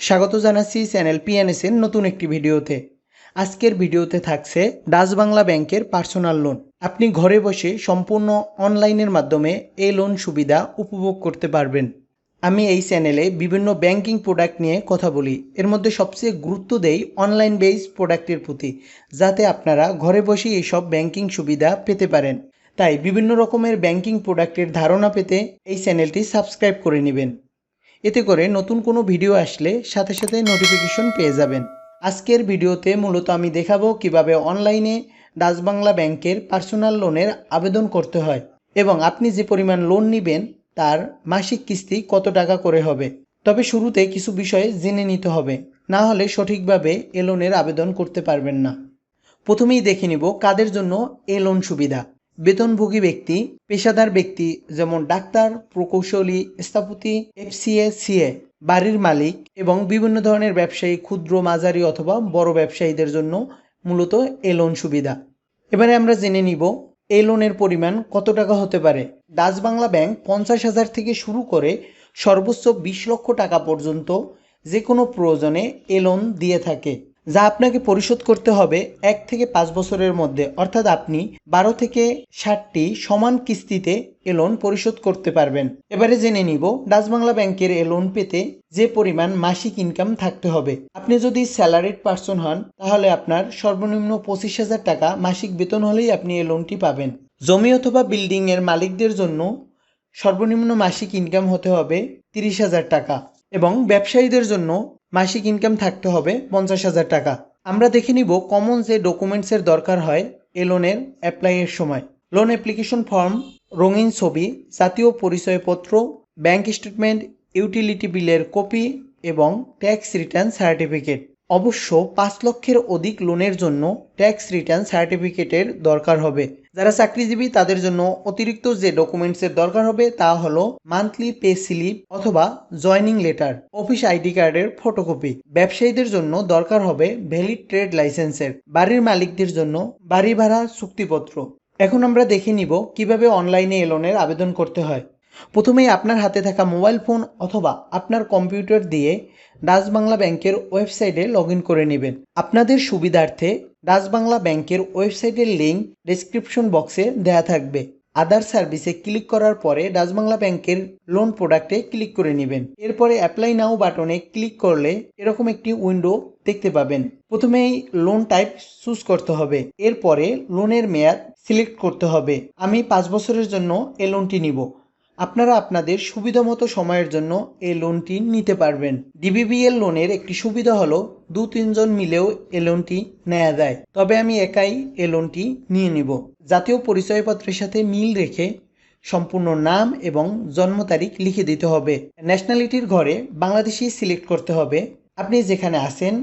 স্বাগত জানাচ্ছি channel PNS এর নতুন একটি ভিডিওতে। আজকের ভিডিওতে থাকছে ডাচ বাংলা ব্যাংকের পার্সোনাল লোন। আপনি ঘরে বসে সম্পূর্ণ অনলাইনের মাধ্যমে এই লোন সুবিধা উপভোগ করতে পারবেন। আমি এই চ্যানেলে বিভিন্ন ব্যাংকিং প্রোডাক্ট নিয়ে কথা বলি। এর মধ্যে সবচেয়ে গুরুত্ব দেই অনলাইন বেস প্রোডাক্টের প্রতি, যাতে আপনারা ঘরে বসেই এইসব ব্যাংকিং সুবিধা পেতে পারেন। তাই বিভিন্ন রকমের ব্যাংকিং প্রোডাক্টের ধারণা পেতে এই চ্যানেলটি সাবস্ক্রাইব করে নেবেন। এতে করে নতুন কোনো ভিডিও আসলে সাথে সাথে নোটিফিকেশন পেয়ে যাবেন। আজকের ভিডিওতে মূলত আমি দেখাবো কীভাবে অনলাইনে ডাচ বাংলা ব্যাংকের পার্সোনাল লোনের আবেদন করতে হয় এবং আপনি যে পরিমাণ লোন নেবেন তার মাসিক কিস্তি কত টাকা করে হবে। তবে শুরুতে কিছু বিষয়ে জেনে নিতে হবে, না হলে সঠিকভাবে এ লোনের আবেদন করতে পারবেন না। প্রথমেই দেখে নিব কাদের জন্য এ লোন সুবিধা। বেতনভোগী ব্যক্তি, পেশাদার ব্যক্তি যেমন ডাক্তার, প্রকৌশলী, স্থাপতি, এফসিএ, সিএ, বাড়ির মালিক এবং বিভিন্ন ধরনের ব্যবসায়ী, ক্ষুদ্র, মাঝারি অথবা বড় ব্যবসায়ীদের জন্য মূলত এ লোন সুবিধা। এবারে আমরা জেনে নিব এই লোনের পরিমাণ কত টাকা হতে পারে। ডাচ বাংলা ব্যাংক পঞ্চাশ হাজার থেকে শুরু করে সর্বোচ্চ বিশ লক্ষ টাকা পর্যন্ত যে কোনো প্রয়োজনে এ লোন দিয়ে থাকে। যা আপনাকে পরিশোধ করতে হবে এক থেকে পাঁচ বছরের মধ্যে। অর্থাৎ আপনি বারো থেকে ষাটটি সমান কিস্তিতে এ লোন পরিশোধ করতে পারবেন। এবারে জেনে নিব, ডাচ বাংলা ব্যাংকের এ লোন পেতে যে পরিমাণ মাসিক ইনকাম থাকতে হবে। আপনি যদি স্যালারিড পার্সন হন, তাহলে আপনার সর্বনিম্ন পঁচিশ হাজার টাকা মাসিক বেতন হলেই আপনি এ লোনটি পাবেন। জমি অথবা বিল্ডিং এর মালিকদের জন্য সর্বনিম্ন মাসিক ইনকাম হতে হবে তিরিশ হাজার টাকা। এবং ব্যবসায়ীদের জন্য মাসিক ইনকাম থাকতে হবে পঞ্চাশ হাজার টাকা। আমরা দেখে নিব কমন যে ডকুমেন্টসের দরকার হয় এ লোনের অ্যাপ্লাইয়ের সময়। লোন অ্যাপ্লিকেশন ফর্ম রঙিন ছবি, জাতীয় পরিচয়পত্র ব্যাংক স্টেটমেন্ট ইউটিলিটি বিলের কপি এবং ট্যাক্স রিটার্ন সার্টিফিকেট অবশ্য পাঁচ লক্ষের অধিক লোনের জন্য ট্যাক্স রিটার্ন সার্টিফিকেটের দরকার হবে। যারা চাকরিজীবী, তাদের জন্য অতিরিক্ত যে ডকুমেন্টসের দরকার হবে তা হলো মান্থলি পে স্লিপ অথবা জয়নিং লেটার অফিস আইডি কার্ডের ফটোকপি ব্যবসায়ীদের জন্য দরকার হবে ভ্যালিড ট্রেড লাইসেন্সের বাড়ির মালিকদের জন্য বাড়ি ভাড়া চুক্তিপত্র। এখন আমরা দেখে নিব কীভাবে অনলাইনে এলোনের লোনের আবেদন করতে হয়। প্রথমেই আপনার হাতে থাকা মোবাইল ফোন অথবা আপনার কম্পিউটার দিয়ে ডাচ বাংলা ব্যাংকের ওয়েবসাইটে লগ করে নেবেন। আপনাদের সুবিধার্থে ডাচ বাংলা ব্যাংকের ওয়েবসাইটের লিঙ্ক ডেসক্রিপশন বক্সে দেয়া থাকবে। আদার সার্ভিসে ক্লিক করার পরে ডাচ বাংলা ব্যাংকের লোন প্রোডাক্টে ক্লিক করে নেবেন। এরপরে অ্যাপ্লাই নাও বাটনে ক্লিক করলে এরকম একটি উইন্ডো দেখতে পাবেন। প্রথমেই লোন টাইপ চুজ করতে হবে। এরপরে লোনের মেয়াদ সিলেক্ট করতে হবে। আমি পাঁচ বছরের জন্য এই লোনটি নিব। আপনারা আপনাদের সুবিধামতো সময়ের জন্য এই লোনটি নিতে পারবেন। ডিবিবিএল লোনের একটি সুবিধা হলো, দু তিনজন মিলেও এই লোনটি নেওয়া যায়। তবে আমি একাই এই লোনটি নিয়ে নিব। জাতীয় পরিচয়পত্রের সাথে মিল রেখে সম্পূর্ণ নাম এবং জন্ম তারিখ লিখে দিতে হবে। ন্যাশনালিটির ঘরে বাংলাদেশি সিলেক্ট করতে হবে। আপনি যেখানে আছেন,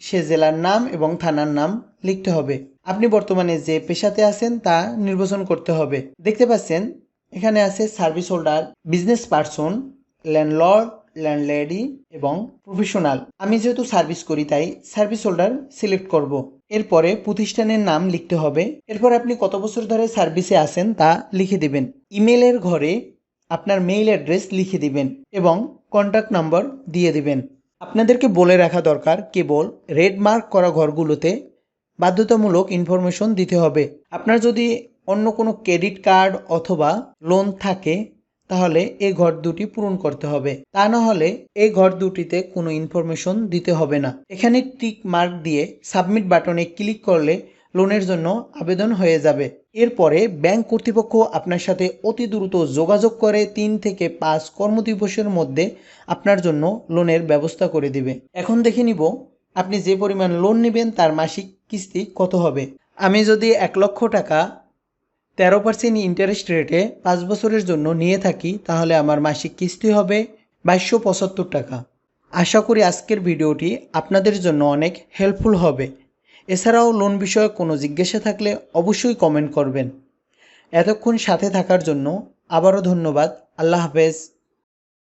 সে জেলার নাম এবং থানার নাম লিখতে হবে। আপনি বর্তমানে যে পেশাতে আছেন তা নির্বাচন করতে হবে। দেখতে পাচ্ছেন এখানে আছে service holder business person landlord landlady এবং প্রফেশনাল আমি যেহেতু সার্ভিস করি, তাই সার্ভিস হোল্ডার সিলেক্ট করব। এরপরে প্রতিষ্ঠানের নাম লিখতে হবে। এরপর আপনি কত বছর ধরে সার্ভিসে আছেন তা লিখে দিবেন। ইমেলের ঘরে আপনার মেইল অ্যাড্রেস লিখে দিবেন এবং কন্ট্যাক্ট নাম্বার দিয়ে দিবেন। আপনাদেরকে বলে রাখা দরকার, কেবল রেড মার্ক করা ঘরগুলোতে বাধ্যতামূলক ইনফরমেশন দিতে হবে। আপনার যদি অন্য কোনো ক্রেডিট কার্ড অথবা লোন থাকে, তাহলে এই ঘর দুটি পূরণ করতে হবে। তা না হলে এই ঘর দুটিতে কোনো ইনফরমেশন দিতে হবে না। এখানে টিক মার্ক দিয়ে সাবমিট বাটনে ক্লিক করলে লোনের জন্য আবেদন হয়ে যাবে। এরপরে ব্যাংক কর্তৃপক্ষ আপনার সাথে অতি দ্রুত যোগাযোগ করে তিন থেকে পাঁচ কর্মদিবসের মধ্যে আপনার জন্য লোনের ব্যবস্থা করে দিবে। এখন দেখে নিব আপনি যে পরিমাণ লোন নেবেন তার মাসিক কিস্তি কত হবে। আমি যদি এক লক্ষ টাকা তেরো পার্সেন্ট ইন্টারেস্ট রেটে পাঁচ বছরের জন্য নিয়ে থাকি, তাহলে আমার মাসিক কিস্তি হবে বাইশশো পঁচাত্তর টাকা। আশা করি আজকের ভিডিওটি আপনাদের জন্য অনেক হেল্পফুল হবে। এছাড়াও লোন বিষয়ে কোনো জিজ্ঞাসা থাকলে অবশ্যই কমেন্ট করবেন। এতক্ষণ সাথে থাকার জন্য আবারও ধন্যবাদ। আল্লাহ হাফেজ।